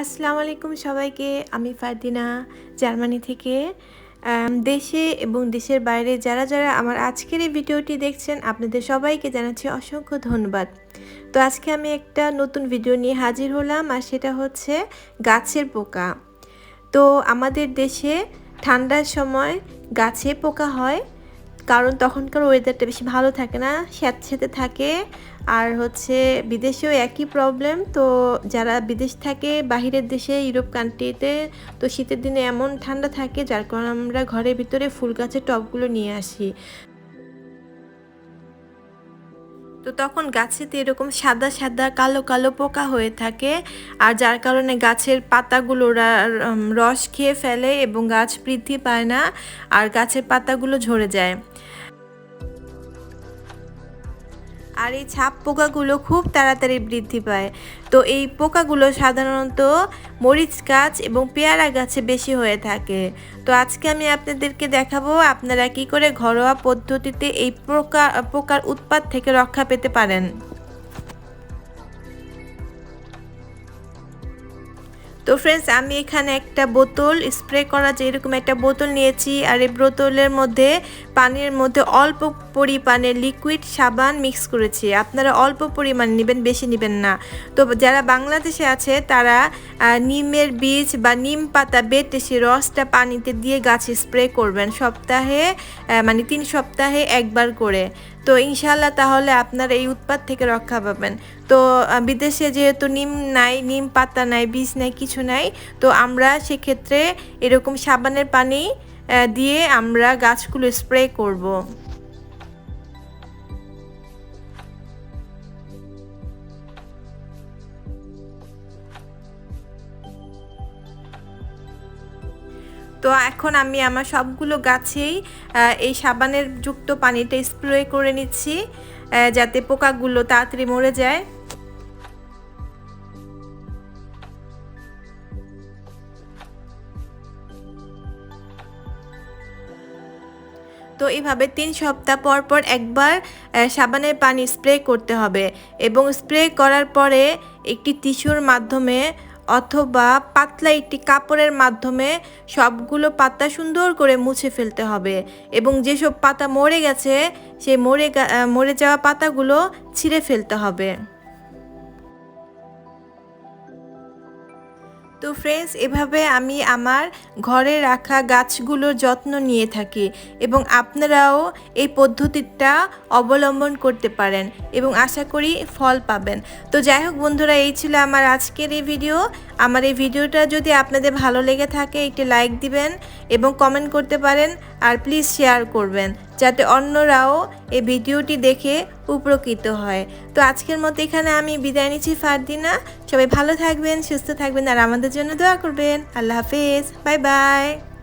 আসসালামু আলাইকুম সবাইকে, আমি ফারদিনা, জার্মানি থেকে। দেশে এবং দেশের বাইরে যারা যারা আমার আজকের এই ভিডিওটি দেখছেন, আপনাদের সবাইকে জানাচ্ছি অসংখ্য ধন্যবাদ। তো আজকে আমি একটা নতুন ভিডিও নিয়ে হাজির হলাম, আর সেটা হচ্ছে গাছের পোকা। তো আমাদের দেশে ঠান্ডার সময় গাছে পোকা হয় কারণ তখনকার ওয়েদারটা বেশি ভালো থাকে না স্যাঁতস্যাঁতে থাকে। আর হচ্ছে বিদেশেও একই প্রবলেম তো যারা বিদেশ থাকে, বাহিরের দেশে, ইউরোপ কান্ট্রিতে তো শীতের দিনে এমন ঠান্ডা থাকে, যার কারণে আমরা ঘরের ভিতরে ফুল গাছের টবগুলো নিয়ে আসি। তো তখন গাছেতে এরকম সাদা সাদা, কালো কালো পোকা হয়ে থাকে। আর যার কারণে গাছের পাতাগুলো রস খেয়ে ফেলে এবং গাছ বৃদ্ধি পায় না। আর গাছের পাতাগুলো ঝরে যায়। আর এই ছাপ পোকাগুলো খুব তাড়াতাড়ি বৃদ্ধি পায়। তো এই পোকাগুলো সাধারণত মরিচ গাছ এবং পেয়ারা গাছে বেশি হয়ে থাকে। তো আজকে আমি আপনাদেরকে দেখাবো আপনারা কি করে ঘরোয়া পদ্ধতিতে এই পোকা, পোকার উৎপাত থেকে রক্ষা পেতে পারেন। তো ফ্রেন্ডস, আমি এখানে একটা বোতল স্প্রে করা যে এরকম একটা বোতল নিয়েছি আর এই বোতলের মধ্যে পানির মধ্যে অল্প পরিমাণে লিকুইড সাবান মিক্স করেছি। আপনারা অল্প পরিমাণ নেবেন, বেশি নেবেন না। তো যারা বাংলাদেশে আছে, তারা নিমের বীজ বা নিম পাতা বেটে সে রসটা পানিতে দিয়ে গাছে স্প্রে করবেন সপ্তাহে মানে তিন সপ্তাহে একবার করে। তো ইনশাল্লাহ তাহলে আপনার এই উৎপাত থেকে রক্ষা পাবেন। তো বিদেশে যেহেতু নিম নাই, নিম পাতা নাই, বীজ নাই, কিছু নাই, তো আমরা সেক্ষেত্রে এরকম সাবানের পানি দিয়ে আমরা গাছগুলো স্প্রে করব। তো এখন আমি আমার সবগুলো গাছেই এই সাবানের যুক্ত পানিটা স্প্রে করে নিচ্ছি যাতে পোকাগুলো তাড়াতাড়ি মরে যায় তো এইভাবে তিন সপ্তাহ পর পর একবার সাবানের পানি স্প্রে করতে হবে এবং স্প্রে করার পরে একটি টিস্যুর মাধ্যমে অথবা পাতলা একটি কাপড়ের মাধ্যমে সবগুলো পাতা সুন্দর করে মুছে ফেলতে হবে এবং যেসব পাতা মরে গেছে, সেই মরে মরে যাওয়া পাতাগুলো ছিঁড়ে ফেলতে হবে। তো ফ্রেন্ডস এভাবে আমি আমার ঘরে রাখা গাছগুলোর যত্ন নিয়ে থাকি এবং আপনারাও এই পদ্ধতিটা অবলম্বন করতে পারেন এবং আশা করি ফল পাবেন। তো যাই হোক বন্ধুরা, এই ছিল আমার আজকের এই ভিডিও আমার এই ভিডিওটা যদি আপনাদের ভালো লেগে থাকে, একটি লাইক দিবেন এবং কমেন্ট করতে পারেন আর প্লিজ শেয়ার করবেন। যাতে অন্যরাও এই ভিডিওটি দেখে উপকৃত হয়। তো আজকের মতো এখানে আমি বিদায় নিচ্ছি ফারদিনা। সবাই ভালো থাকবেন, সুস্থ থাকবেন, আর আমাদের জন্য দোয়া করবেন। আল্লাহ হাফেজ, বাই বাই।